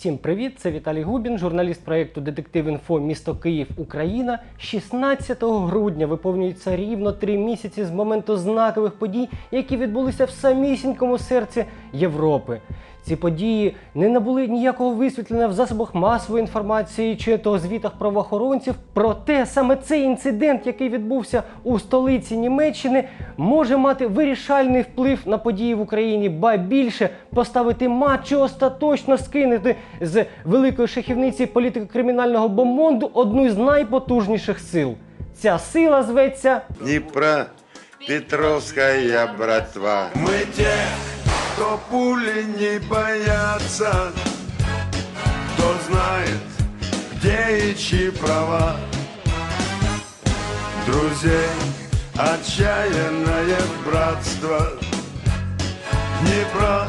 Всім привіт! Це Віталій Губін, журналіст проєкту Детектив Інфо місто Київ, Україна. 16 грудня виповнюється рівно три місяці з моменту знакових подій, які відбулися в самісінькому серці Європи. Ці події не набули ніякого висвітлення в засобах масової інформації чи то звітах правоохоронців. Проте саме цей інцидент, який відбувся у столиці Німеччини, може мати вирішальний вплив на події в Україні, ба більше поставити матч остаточно скинути з великої шахівниці політико-кримінального бомонду одну з найпотужніших сил. Ця сила зветься Днепра, Петровская братва. Мы те, кто пули не боятся, кто знает, где и чьи права. Друзей отчаянное братство. Днепра,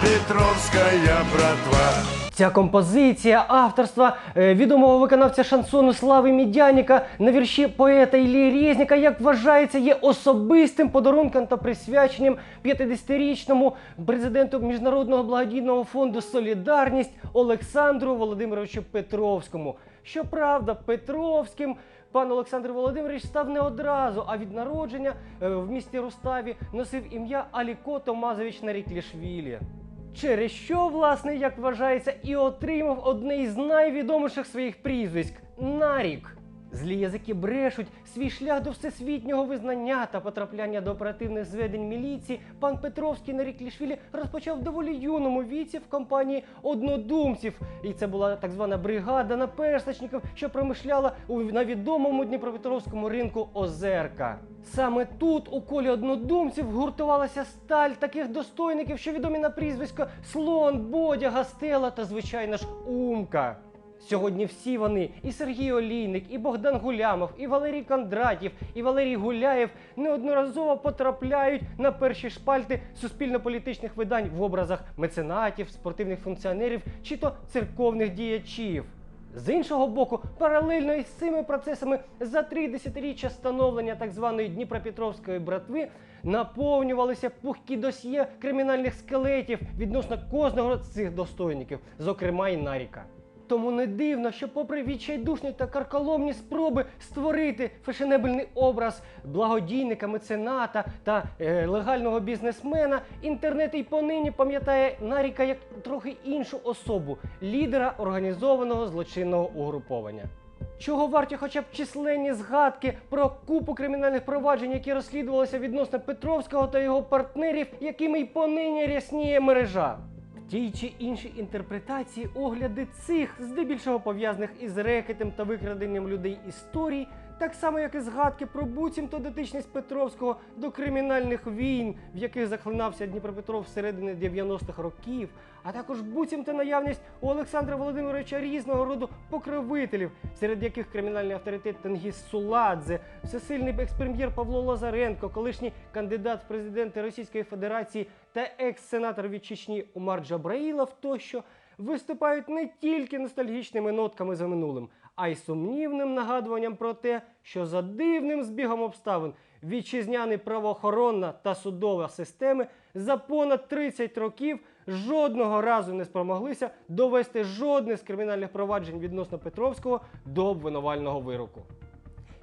Петровская братва. Ця композиція авторства е, відомого виконавця шансону Слави Мідяніка на вірші поета Іллі Резніка, як вважається, є особистим подарунком та присвяченням 50-річному президенту Міжнародного благодійного фонду Солідарність Олександру Володимировичу Петровському. Щоправда, Петровським пан Олександр Володимирович став не одразу, а від народження е, в місті Руставі носив ім'я Аліко Томазович Наріклішвілі. Через що, власне, як вважається, і отримав одне із найвідоміших своїх прізвиськ Нарік. Злі язики брешуть свій шлях до всесвітнього визнання та потрапляння до оперативних зведень міліції. Пан Петровський Наріклішвілі розпочав в доволі юному віці в компанії однодумців. І це була так звана бригада наперсточників, що промишляла на відомому Дніпропетровському ринку Озерка. Саме тут у колі однодумців гуртувалася сталь таких достойників, що відомі на прізвисько Слон, Бодя, Гастела та, звичайно ж, Умка. Сьогодні всі вони, і Сергій Олійник, і Богдан Гулямов, і Валерій Кондратів, і Валерій Гуляєв неодноразово потрапляють на перші шпальти суспільно-політичних видань в образах меценатів, спортивних функціонерів чи то церковних діячів. З іншого боку, паралельно із цими процесами за три десятиріччя становлення так званої Дніпропетровської братви наповнювалися пухкі досьє кримінальних скелетів відносно кожного з цих достойників, зокрема і Наріка. Тому не дивно, що, попри відчайдушні та карколомні спроби створити фешенебельний образ благодійника, мецената та е, легального бізнесмена, інтернет і понині пам'ятає Наріка як трохи іншу особу лідера організованого злочинного угруповання. Чого варті хоча б численні згадки про купу кримінальних проваджень, які розслідувалися відносно Петровського та його партнерів, якими й понині рясніє мережа. В тій чи іншій інтерпретації огляди цих, здебільшого пов'язаних із рекетом та викраденням людей історій, так само як і згадки про буцімто дотичність Петровського до кримінальних війн, в яких захлинався Дніпропетров всередині 90-х років, а також буцімто наявність у Олександра Володимировича різного роду покровителів, серед яких кримінальний авторитет Тенгіз Суладзе, всесильний екс-прем'єр Павло Лазаренко, колишній кандидат в президенти Російської Федерації та екс-сенатор від Чечні Умар Джабраїлов тощо виступають не тільки ностальгічними нотками за минулим, а й сумнівним нагадуванням про те, що за дивним збігом обставин вітчизняні правоохоронна та судова системи за понад 30 років жодного разу не спромоглися довести жодне з кримінальних проваджень відносно Петровського до обвинувального вироку.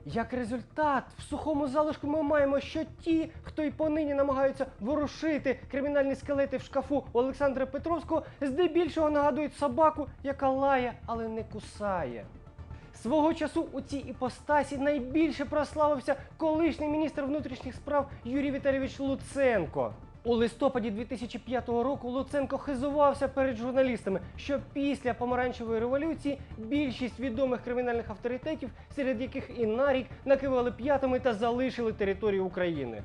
Як результат, в сухому залишку ми маємо, що ті, хто й понині намагаються ворушити кримінальні скелети в шкафу Олександра Петровського, здебільшого нагадують собаку, яка лає, але не кусає. Свого часу у цій іпостасі найбільше прославився колишній міністр внутрішніх справ Юрій Віталійович Луценко. У листопаді 2005 року Луценко хизувався перед журналістами, що після помаранчевої революції більшість відомих кримінальних авторитетів, серед яких і Нарік, накивали п'ятами та залишили територію України.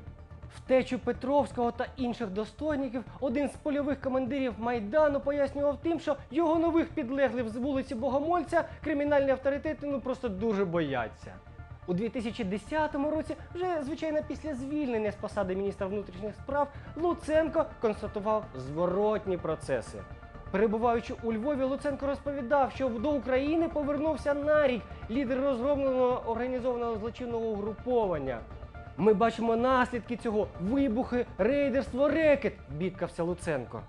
Втечу Петровського та інших достойників один з польових командирів Майдану пояснював тим, що його нових підлеглих з вулиці Богомольця кримінальні авторитети ну просто дуже бояться. У 2010 році, вже звичайно після звільнення з посади міністра внутрішніх справ, Луценко констатував зворотні процеси. Перебуваючи у Львові, Луценко розповідав, що до України повернувся Нарік, лідер розгромленого організованого злочинного угруповання. Ми бачимо наслідки цього вибухи, рейдерство, рекет, бідкався Луценко.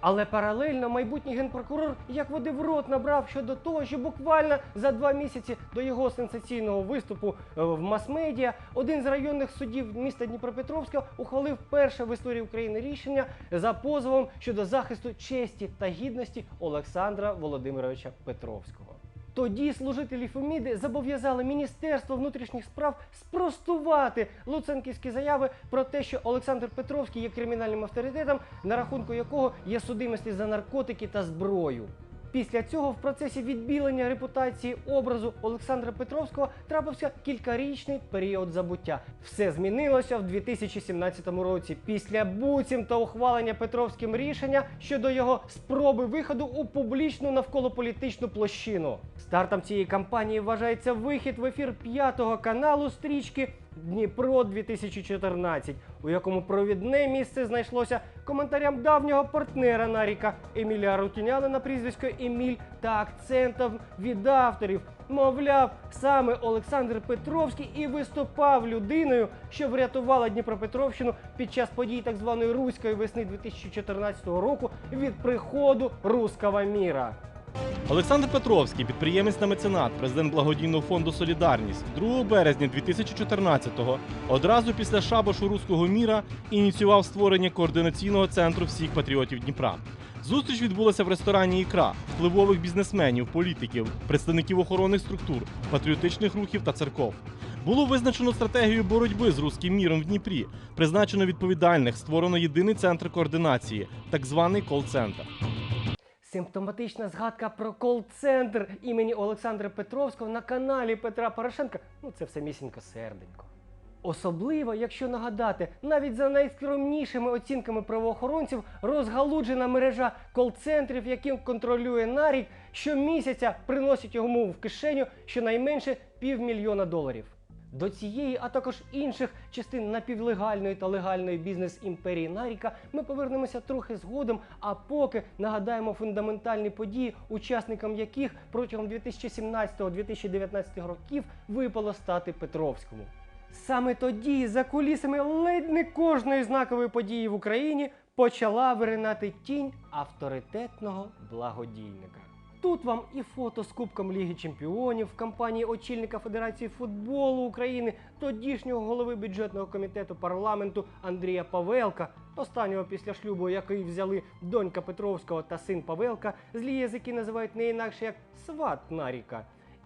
Але паралельно майбутній генпрокурор як води в рот набрав щодо того, що буквально за два місяці до його сенсаційного виступу е, в мас-медіа один з районних судів міста Дніпропетровська ухвалив перше в історії України рішення за позовом щодо захисту честі та гідності Олександра Володимировича Петровського. Тоді служителі Феміди зобов'язали Міністерство внутрішніх справ спростувати луценківські заяви про те, що Олександр Петровський є кримінальним авторитетом, на рахунку якого є судимості за наркотики та зброю. Після цього в процесі відбілення репутації образу Олександра Петровського трапився кількарічний період забуття. Все змінилося в 2017 році після буцімто ухвалення Петровським рішення щодо його спроби виходу у публічну навколополітичну площину. Стартом цієї кампанії вважається вихід в ефір п'ятого каналу стрічки Дніпро 2014, у якому провідне місце знайшлося коментарям давнього партнера Наріка Еміля Рутіняна на прізвисько Еміль та акцентом від авторів. Мовляв, саме Олександр Петровський і виступав людиною, що врятувала Дніпропетровщину під час подій так званої руської весни 2014 року від приходу руского міра. Олександр Петровський, підприємець та меценат, президент благодійного фонду Солідарність 2 березня 2014-го, одразу після шабашу руського міра ініціював створення координаційного центру всіх патріотів Дніпра. Зустріч відбулася в ресторані Ікра впливових бізнесменів, політиків, представників охоронних структур, патріотичних рухів та церков. Було визначено стратегію боротьби з руським міром в Дніпрі, призначено відповідальних, створено єдиний центр координації, так званий кол-центр. Симптоматична згадка про кол-центр імені Олександра Петровського на каналі Петра Порошенка. Ну це все місінько серденько. Особливо, якщо нагадати, навіть за найскромнішими оцінками правоохоронців розгалуджена мережа кол-центрів, яким контролює Нарік, щомісяця приносить йому в кишеню щонайменше півмільйона доларів. До цієї, а також інших частин напівлегальної та легальної бізнес-імперії Наріка ми повернемося трохи згодом, а поки нагадаємо фундаментальні події, учасникам яких протягом 2017-2019 років випало стати Петровському. Саме тоді, за кулісами ледь не кожної знакової події в Україні, почала виринати тінь авторитетного благодійника. Тут вам і фото з Кубком Ліги Чемпіонів в компанії очільника Федерації футболу України, тодішнього голови бюджетного комітету парламенту Андрія Павелка, останнього після шлюбу, який взяли донька Петровського та син Павелка, злі язики називають не інакше як сват Наріка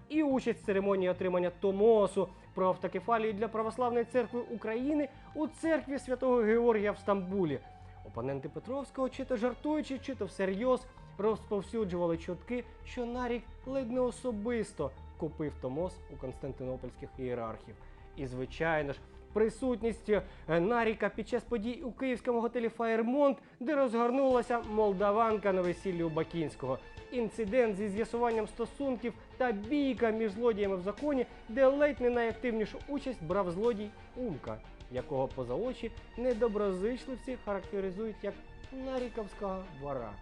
і участь в церемонії отримання Томосу про автокефалію для Православної церкви України у церкві святого Георгія в Стамбулі. Опоненти Петровського, чи то жартуючи, чи то всерйоз, розповсюджували чутки, що Нарік ледь не особисто купив Томос у константинопольських ієрархів. І, звичайно ж, присутність е, Наріка під час подій у київському готелі Фаєрмонт, де розгорнулася молдаванка на весіллі у Бакінського. Інцидент зі з'ясуванням стосунків та бійка між злодіями в законі, де ледь не найактивнішу участь брав злодій Умка, якого поза очі недоброзичливці характеризують як наріковського вора.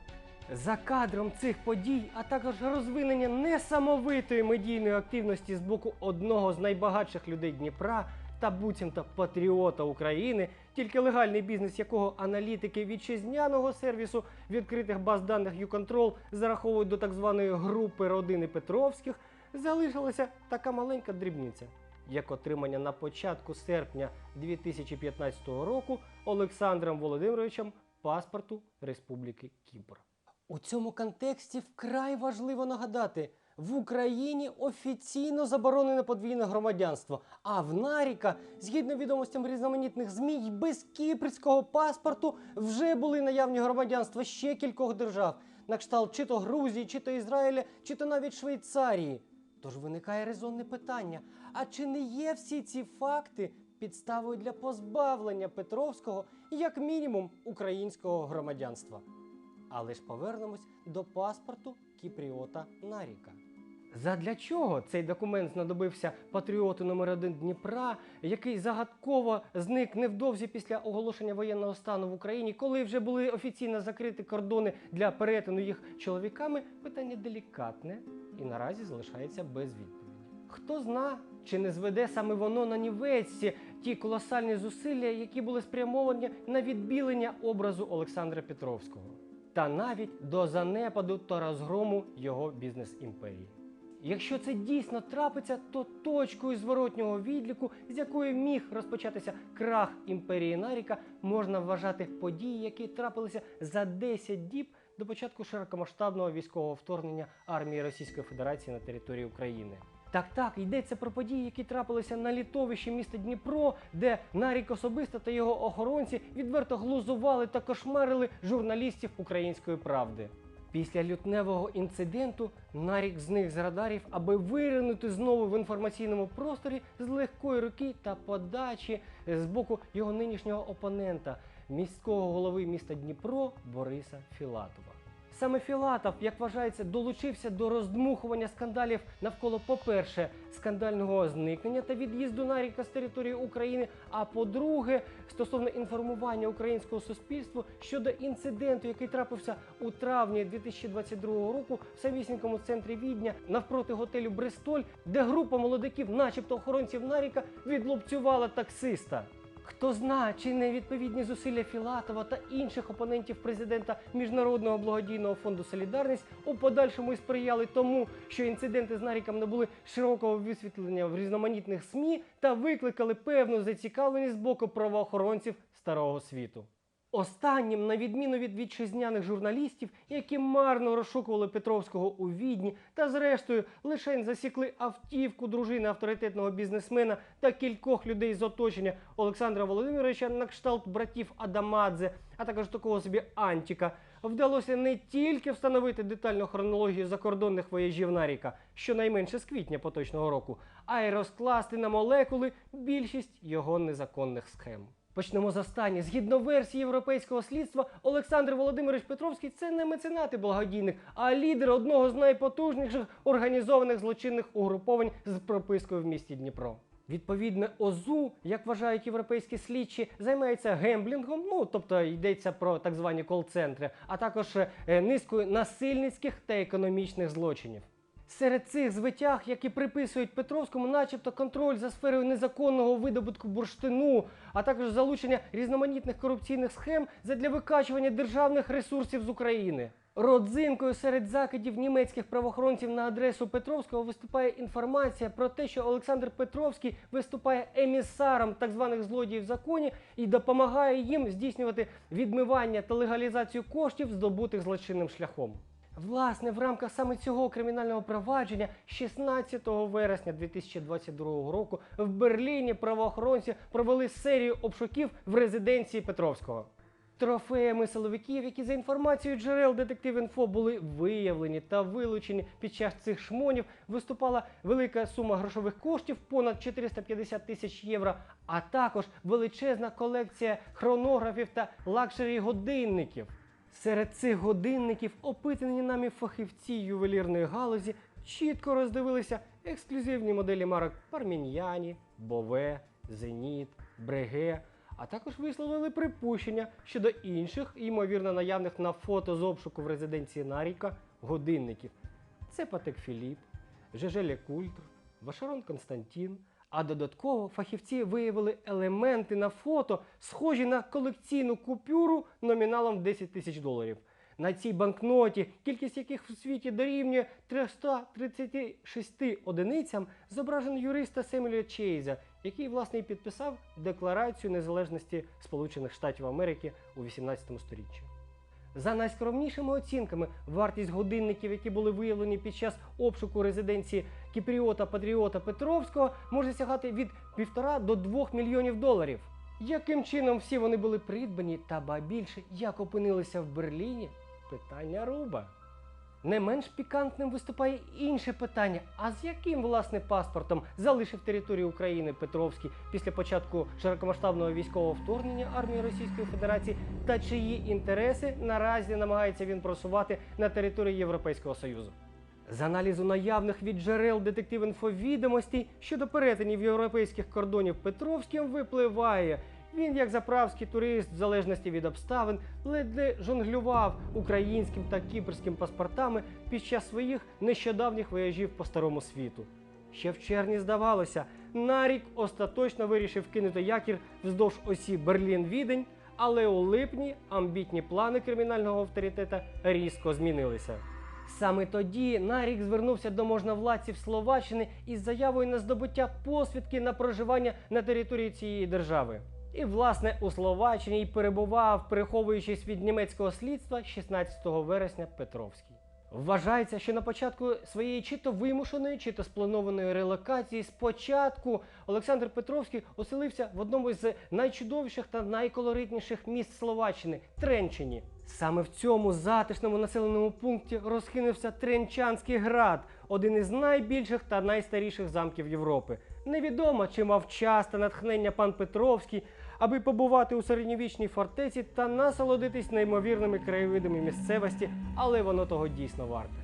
За кадром цих подій, а також розвинення несамовитої медійної активності з боку одного з найбагатших людей Дніпра та буцімто патріота України, тільки легальний бізнес якого аналітики вітчизняного сервісу відкритих баз даних YouControl зараховують до так званої групи родини Петровських, залишилася така маленька дрібниця, як отримання на початку серпня 2015 року Олександром Володимировичем паспорту Республіки Кіпр. У цьому контексті вкрай важливо нагадати, в Україні офіційно заборонене подвійне громадянство, а в Наріка, згідно відомостям різноманітних ЗМІ, без кіпрського паспорту вже були наявні громадянства ще кількох держав, на кшталт чи то Грузії, чи то Ізраїля, чи то навіть Швейцарії. Тож виникає резонне питання: а чи не є всі ці факти підставою для позбавлення Петровського як мінімум українського громадянства? Але ж повернемось до паспорту Кіпріота Наріка. Задля чого цей документ знадобився патріоту номер 1 Дніпра, який загадково зник невдовзі після оголошення воєнного стану в Україні, коли вже були офіційно закриті кордони для перетину їх чоловіками? Питання делікатне і наразі залишається без відповіді. Хто зна, чи не зведе саме воно на нівець ті колосальні зусилля, які були спрямовані на відбілення образу Олександра Петровського. Та навіть до занепаду та розгрому його бізнес-імперії. Якщо це дійсно трапиться, то точкою зворотнього відліку, з якої міг розпочатися крах імперії Наріка, можна вважати події, які трапилися за 10 діб до початку широкомасштабного військового вторгнення армії Російської Федерації на територію України. Так, так, йдеться про події, які трапилися на літовищі міста Дніпро, де Нарік особисто та його охоронці відверто глузували та кошмарили журналістів української правди. Після лютневого інциденту Нарік зник з радарів, аби виринути знову в інформаційному просторі з легкої руки та подачі з боку його нинішнього опонента, міського голови міста Дніпро Бориса Філатова. Саме Філатов, як вважається, долучився до роздмухування скандалів навколо, по-перше, скандального зникнення та від'їзду Наріка з території України. А по-друге, стосовно інформування українського суспільства щодо інциденту, який трапився у травні 2022 року в самісінькому центрі Відня навпроти готелю Бристоль, де група молодиків, начебто охоронців Наріка, відлупцювала таксиста. Хто зна, чи не відповідні зусилля Філатова та інших опонентів президента Міжнародного благодійного фонду Солідарність у подальшому і сприяли тому, що інциденти з Наріком набули широкого висвітлення в різноманітних СМІ та викликали певну зацікавленість з боку правоохоронців старого світу. Останнім, на відміну від вітчизняних журналістів, які марно розшукували Петровського у Відні, та зрештою лише засікли автівку дружини авторитетного бізнесмена та кількох людей з оточення Олександра Володимировича на кшталт братів Адамадзе, а також такого собі Антіка, вдалося не тільки встановити детальну хронологію закордонних вояжів Наріка, щонайменше з квітня поточного року, а й розкласти на молекули більшість його незаконних схем. Почнемо з останнє. Згідно версії європейського слідства, Олександр Володимирович Петровський це не меценат і благодійник, а лідер одного з найпотужніших організованих злочинних угруповань з пропискою в місті Дніпро. Відповідне ОЗУ, як вважають європейські слідчі, займається гемблінгом, ну тобто йдеться про так звані кол-центри, а також е, низкою насильницьких та економічних злочинів. Серед цих звитяг, які приписують Петровському, начебто контроль за сферою незаконного видобутку бурштину, а також залучення різноманітних корупційних схем задля викачування державних ресурсів з України. Родзинкою серед закидів німецьких правоохоронців на адресу Петровського виступає інформація про те, що Олександр Петровський виступає емісаром так званих злодіїв в законі і допомагає їм здійснювати відмивання та легалізацію коштів, здобутих злочинним шляхом. Власне, в рамках саме цього кримінального провадження 16 вересня 2022 року в Берліні правоохоронці провели серію обшуків в резиденції Петровського. Трофеями силовиків, які за інформацією джерел детектив інфо були виявлені та вилучені під час цих шмонів, виступала велика сума грошових коштів понад 450 тисяч євро, а також величезна колекція хронографів та лакшері годинників. Серед цих годинників опитані нами фахівці ювелірної галузі чітко роздивилися ексклюзивні моделі марок Парміньяні, Бове, Зеніт, Бреге, а також висловили припущення щодо інших, ймовірно наявних на фото з обшуку в резиденції Наріка годинників. Це Патек Філіп, Жежеле Культр, Вашарон Константін. А додатково фахівці виявили елементи на фото, схожі на колекційну купюру номіналом 10 тисяч доларів. На цій банкноті, кількість яких у світі дорівнює 336 одиницям, зображено юриста Семюеля Чейза, який власне і підписав Декларацію незалежності Сполучених Штатів Америки у 18 сторіччі. За найскромнішими оцінками, вартість годинників, які були виявлені під час обшуку резиденції Кіпріота Патріота Петровського, може сягати від 1,5 до 2 мільйонів доларів. Яким чином всі вони були придбані, та ба більше як опинилися в Берліні? Питання руба. Не менш пікантним виступає інше питання: а з яким власне паспортом залишив територію України Петровський після початку широкомасштабного військового вторгнення армії Російської Федерації та чиї інтереси наразі намагається він просувати на території Європейського Союзу? З аналізу наявних від джерел детектив інфовідомостей щодо перетинів європейських кордонів Петровським випливає. Він, як заправський турист, в залежності від обставин, ледь жонглював українським та кіпрським паспортами під час своїх нещодавніх вояжів по старому світу. Ще в червні здавалося, Нарік остаточно вирішив кинути якір вздовж осі Берлін-Відень, Але у липні амбітні плани кримінального авторитета різко змінилися. Саме тоді Нарік звернувся до можновладців Словаччини із заявою на здобуття посвідки на проживання на території цієї держави. І, власне, у Словаччині й перебував, переховуючись від німецького слідства 16 вересня Петровський. Вважається, що на початку своєї чи то вимушеної, чи то спланованої релокації спочатку Олександр Петровський оселився в одному з найчудовіших та найколоритніших міст Словаччини Тренчині. Саме в цьому затишному населеному пункті розкинувся Тренчанський град, один із найбільших та найстаріших замків Європи. Невідомо, чи мав час та натхнення пан Петровський, аби побувати у середньовічній фортеці та насолодитись неймовірними краєвидами місцевості, але воно того дійсно варте.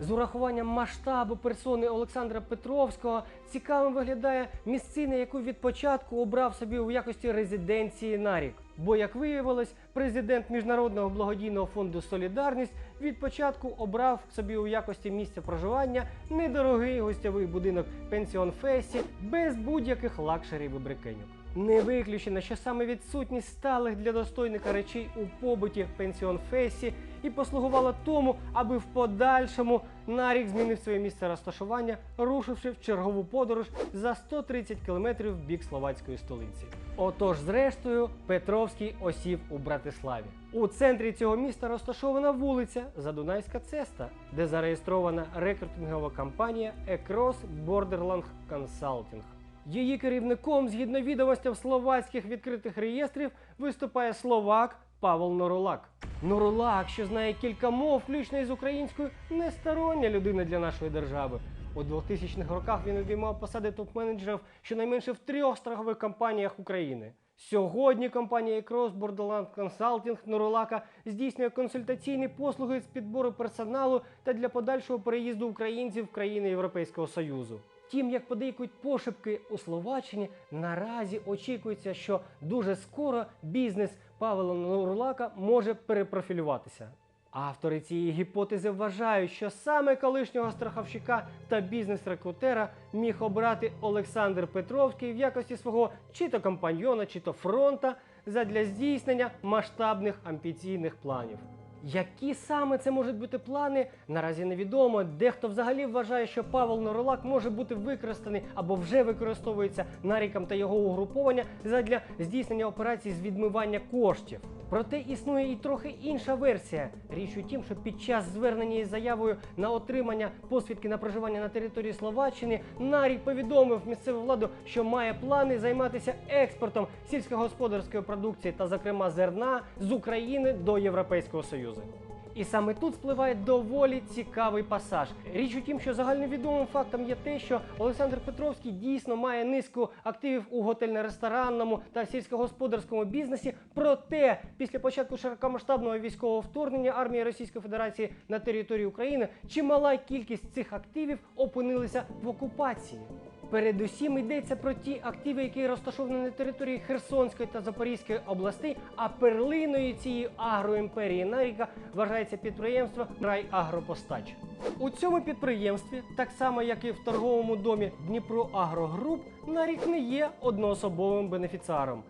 З урахуванням масштабу персони Олександра Петровського цікавим виглядає місцина, яку від початку обрав собі у якості резиденції Нарік. Бо, як виявилось, президент Міжнародного благодійного фонду Солідарність від початку обрав собі у якості місця проживання недорогий гостьовий будинок Пенсіон Фесі без будь-яких лакшерів і брикеньок. Не виключено, що саме відсутність сталих для достойника речей у побуті пенсіон Фесі і послугувала тому, аби в подальшому Нарік змінив своє місце розташування, рушивши в чергову подорож за 130 кілометрів в бік словацької столиці. Отож, зрештою, Петровський осів у Братиславі. У центрі цього міста розташована вулиця Задунайська цеста, де зареєстрована рекрутингова компанія Across Borderland Consulting. Її керівником, згідно відомостям словацьких відкритих реєстрів, виступає словак Павел Норулак. Норулак, що знає кілька мов, включно із українською, не стороння людина для нашої держави. У 2000-х роках він обіймав посади топ-менеджерів щонайменше в трьох страхових компаніях України. Сьогодні компанія Cross Borderland Consulting Норулака здійснює консультаційні послуги з підбору персоналу та для подальшого переїзду українців в країни Європейського Союзу. Втім, як подейкують пошепки у Словаччині, наразі очікується, що дуже скоро бізнес Павла Нурлака може перепрофілюватися. Автори цієї гіпотези вважають, що саме колишнього страховщика та бізнес-рекрутера міг обрати Олександр Петровський в якості свого чи то компаньйона, чи то фронта задля здійснення масштабних амбіційних планів. Які саме це можуть бути плани, наразі невідомо. Дехто взагалі вважає, що Павел Норолак може бути використаний або вже використовується наріком та його угруповання задля здійснення операцій з відмивання коштів. Проте існує і трохи інша версія. Річ у тім, що під час звернення із заявою на отримання посвідки на проживання на території Словаччини Нарік повідомив місцеву владу, що має плани займатися експортом сільськогосподарської продукції та, зокрема, зерна з України до Європейського Союзу. І саме тут спливає доволі цікавий пасаж. Річ у тім, що загальновідомим фактом є те, що Олександр Петровський дійсно має низку активів у готельно-ресторанному та сільськогосподарському бізнесі. Проте, після початку широкомасштабного військового вторгнення армії Російської Федерації на територію України чимала кількість цих активів опинилися в окупації. Передусім йдеться про ті активи, які розташовані на території Херсонської та Запорізької областей, а перлиною цієї агроімперії Наріка вважається підприємство «Райагропостач». У цьому підприємстві, так само як і в торговому домі Дніпро Агрогруп, Нарік не є одноособовим бенефіціаром.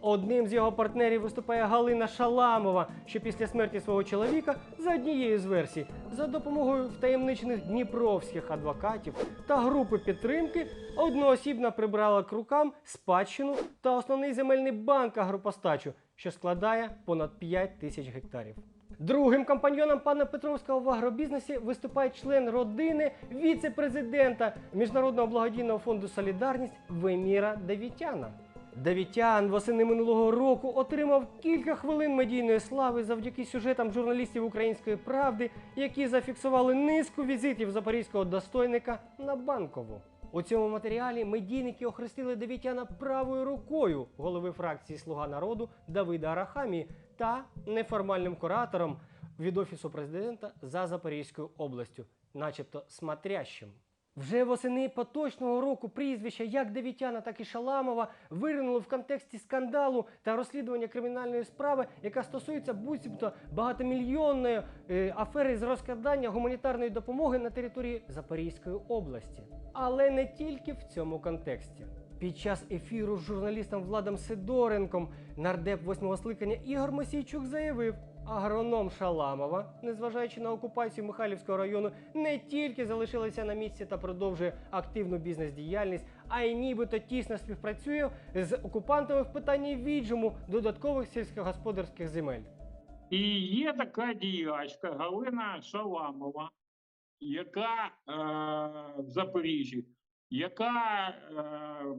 Одним з його партнерів виступає Галина Шаламова, що після смерті свого чоловіка, за однією з версій, за допомогою втаємничених дніпровських адвокатів та групи підтримки одноосібно прибрала к рукам спадщину та основний земельний банк агропостачу, що складає понад 5 тисяч гектарів. Другим компаньйоном пана Петровського в агробізнесі виступає член родини віце-президента Міжнародного благодійного фонду Солідарність Веміра Давітяна. Давітян восени минулого року отримав кілька хвилин медійної слави завдяки сюжетам журналістів Української правди, які зафіксували низку візитів запорізького достойника на банкову. У цьому матеріалі медійники охрестили Давітяна правою рукою голови фракції Слуга народу Давида Арахамії та неформальним куратором від офісу президента за Запорізькою областю, начебто смотрящим. Вже восени поточного року прізвища як Девітяна, так і Шаламова виринули в контексті скандалу та розслідування кримінальної справи, яка стосується буцімто багатомільйонної е, афери з розкрадання гуманітарної допомоги на території Запорізької області. Але не тільки в цьому контексті. Під час ефіру з журналістом Владом Сидоренком нардеп восьмого скликання Ігор Мосійчук заявив, агроном Шаламова, незважаючи на окупацію Михайлівського району, не тільки залишилася на місці та продовжує активну бізнес-діяльність, а й нібито тісно співпрацює з окупантами в питанні віджиму додаткових сільськогосподарських земель. І є така діячка Галина Шаламова, яка е, в Запоріжжі, яка е,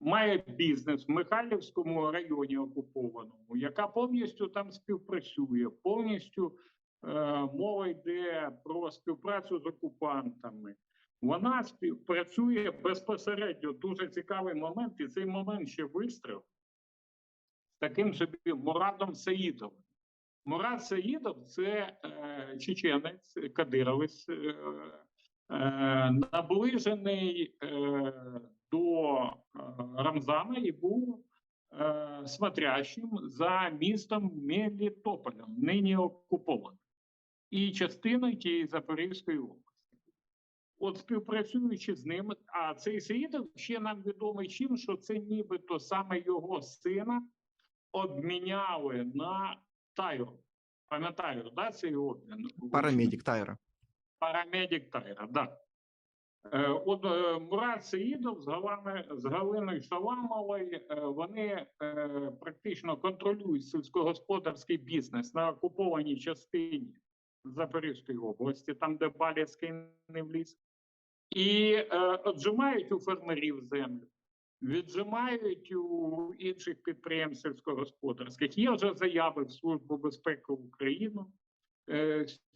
має бізнес в Михайлівському районі окупованому, яка повністю там співпрацює, повністю е, мова йде про співпрацю з окупантами. Вона співпрацює безпосередньо. Дуже цікавий момент, і цей момент ще вистріл з таким собі Мурадом Саїдовим. Мурат Саїдов це е, чеченець, кадировець, е, наближений е, до е, Рамзана і був е, смотрящим за містом Мелітополем, нині окупованим, і частиною тієї Запорізької області. От співпрацюючи з ним, а цей Саїдов ще нам відомий чим, що це нібито саме його сина обміняли на Тайру. Пам'ятаю, да, цей обмін? Парамедик Тайра. Парамедик Тайра, да. Е, От е, Мурат Сеїдов з, Галами, з Галиною Шаламовою, е, вони практично контролюють сільськогосподарський бізнес на окупованій частині Запорізької області, там, де Балівський не вліз, і отжимають у фермерів землю віджимають у інших підприємств сільськогосподарських. Є вже заяви в Службу безпеки України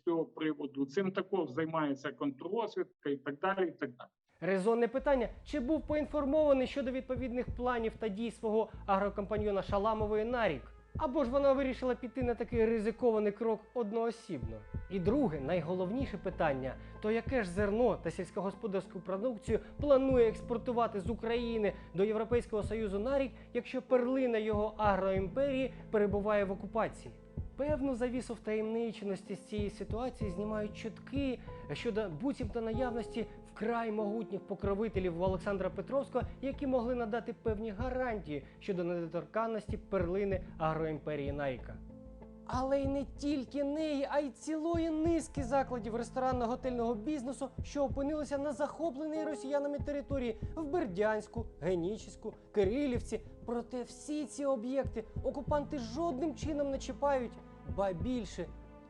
цього приводу. Цим також займається контррозвідка і так далі. І так далі. Резонне питання: чи був поінформований щодо відповідних планів та дій свого агрокомпаньйона Шаламової на рік? Або ж вона вирішила піти на такий ризикований крок одноосібно? І друге, найголовніше питання: то яке ж зерно та сільськогосподарську продукцію планує експортувати з України до Європейського Союзу на рік, якщо перлина його агроімперії перебуває в окупації? Певну завісу втаємниченості з цієї ситуації знімають чутки щодо буцімто наявності вкрай могутніх покровителів у Олександра Петровського, які могли надати певні гарантії щодо недоторканності перлини агроімперії Найка. Але й не тільки неї, а й цілої низки закладів ресторанно-готельного бізнесу, що опинилися на захопленій росіянами території в Бердянську, Генічеську, Кирилівці. Проте всі ці об'єкти окупанти жодним чином не чіпають, ба більше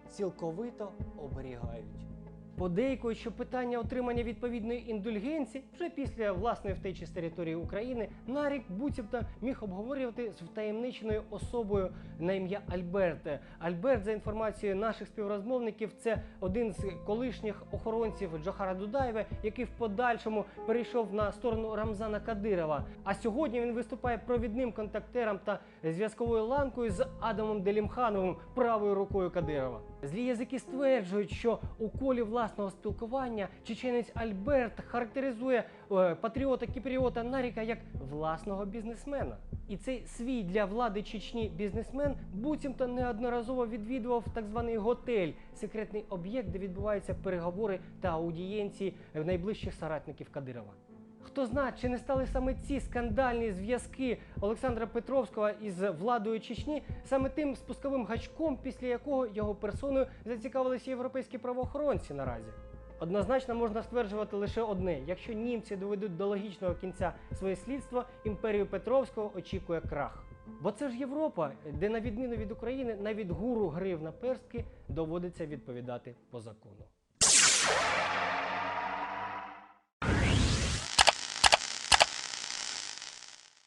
цілковито оберігають. Подейкують, що питання отримання відповідної індульгенції вже після власної втечі з території України Нарік буцімто міг обговорювати з втаємниченою особою на ім'я Альберт. Альберт, за інформацією наших співрозмовників, це один з колишніх охоронців Джохара Дудаєва, який в подальшому перейшов на сторону Рамзана Кадирова. А сьогодні він виступає провідним контактером та зв'язковою ланкою з Адамом Делімхановим, правою рукою Кадирова. Злі язики стверджують, що у колі власного спілкування чеченець Альберт характеризує е, патріота Кіпріота Наріка як власного бізнесмена. І цей свій для влади Чечні бізнесмен буцімто неодноразово відвідував так званий готель, секретний об'єкт, де відбуваються переговори та аудієнції найближчих соратників Кадирова. Хто знає, чи не стали саме ці скандальні зв'язки Олександра Петровського із владою Чечні саме тим спусковим гачком, після якого його персоною зацікавилися європейські правоохоронці наразі? Однозначно можна стверджувати лише одне: якщо німці доведуть до логічного кінця своє слідство, імперію Петровського очікує крах. Бо це ж Європа, де на відміну від України навіть гуру грив на перстки доводиться відповідати по закону.